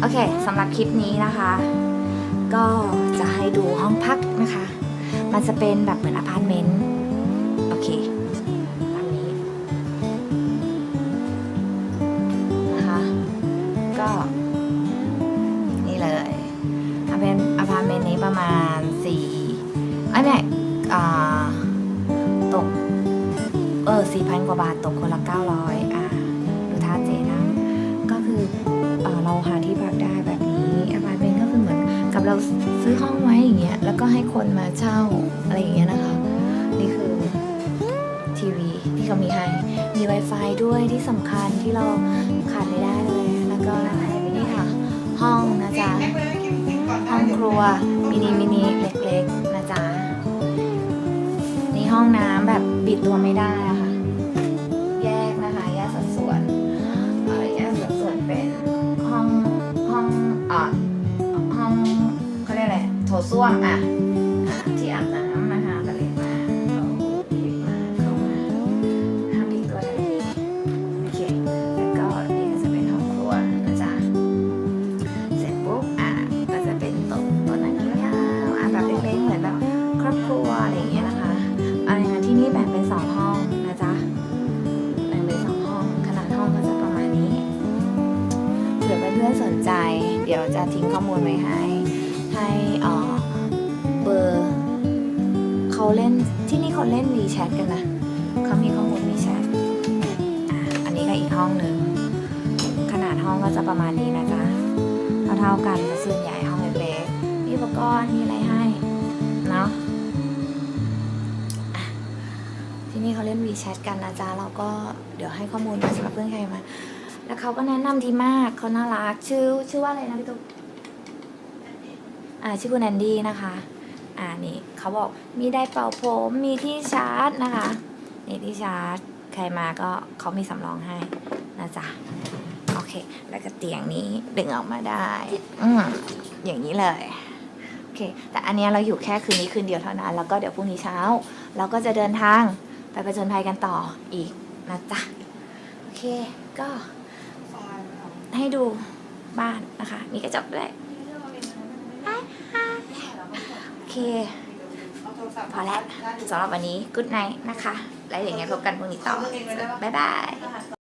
โอเคสำหรับคลิปนี้นะคะ ก็จะให้ดูห้องพักนะคะ มันจะเป็นแบบเหมือนอพาร์ตเมนต์โอเคตามนี้นะคะ ก็ นี่เลยอพาร์ตอพาร์ตเมนต์นี้ประมาณสี่ไอ้ยไม่ตก เออสี่พันกว่าบาทตกคนละเก้าร้อย แล้วก็ให้คนมาเช่าอะไรอย่างเงี้ยนะคะ นี่คือทีวีที่เขามีให้ มี Wi-Fi ด้วยที่สำคัญที่เราขาดไม่ได้เลย แล้วก็นี่ค่ะ ห้องนะจ๊ะห้องครัวมินิมินิเล็ก ส้วมอะที่อาบน้ำนะคะก็เลยมาเอาหยิบมาเข้ามาทำอีกตัวหนึงโอเคแล้วก็นี่ก็จะเป็นห้องครัวนะจ๊ะเสร็จปุ๊บอะก็จะเป็นโต๊ะโต๊ะนั่งยาวอะแบบเล็กๆเหมือนแบบครอบครัวอะไรอย่างเงี้ยนะคะอะที่นี่แบ่งเป็นสองห้องนะจ๊ะแบ่งเป็นสองห้องขนาดห้องก็จะประมาณนี้เผื่อเพื่อนๆสนใจ เดี๋ยวจะทิ้งข้อมูลไว้ให้ ให้เอ่อเบอร์เขาเล่นที่นี่เขาเล่น WeChat กันนะเขามีข้อมูล WeChat อะอันนี้ก็อีกห้องหนึ่งขนาดห้องก็จะประมาณนี้นะจ๊ะเท่าๆกันแต่ส่วนใหญ่ห้องเล็กๆมีอุปกรณ์มีอะไรให้เนาะที่นี้เขาเล่น WeChat กันนะจ๊ะเราก็เดี๋ยวให้ข้อมูลมาสำหรับเพื่อนใครมา แล้วเขาก็แนะนำดีมากเขาน่ารักชื่อชื่อว่าอะไรนะพี่ตุ๊ก อ่าชื่อคุณแอนดี้นะคะ อ่านี่เขาบอกมีได้เป่าผมมีที่ชาร์จนะคะนี่ที่ชาร์จใครมาก็เขามีสำรองให้นะจ๊ะโอเค แล้วก็เตียงนี้ดึงออกมาได้ อืมอย่างนี้เลยโอเค แต่อันนี้เราอยู่แค่คืนนี้คืนเดียวเท่านั้น แล้วก็เดี๋ยวพรุ่งนี้เช้า เราก็จะเดินทางไปผจญภัยกันต่ออีกนะจ๊ะโอเคก็ให้ดูบ้านนะคะ มีกระจกด้วยโอ เค พอแล้วสำหรับวันนี้ good night นะคะ แล้วอย่างเงี้ยพบกันพรุ่งนี้ต่อ บ๊ายบาย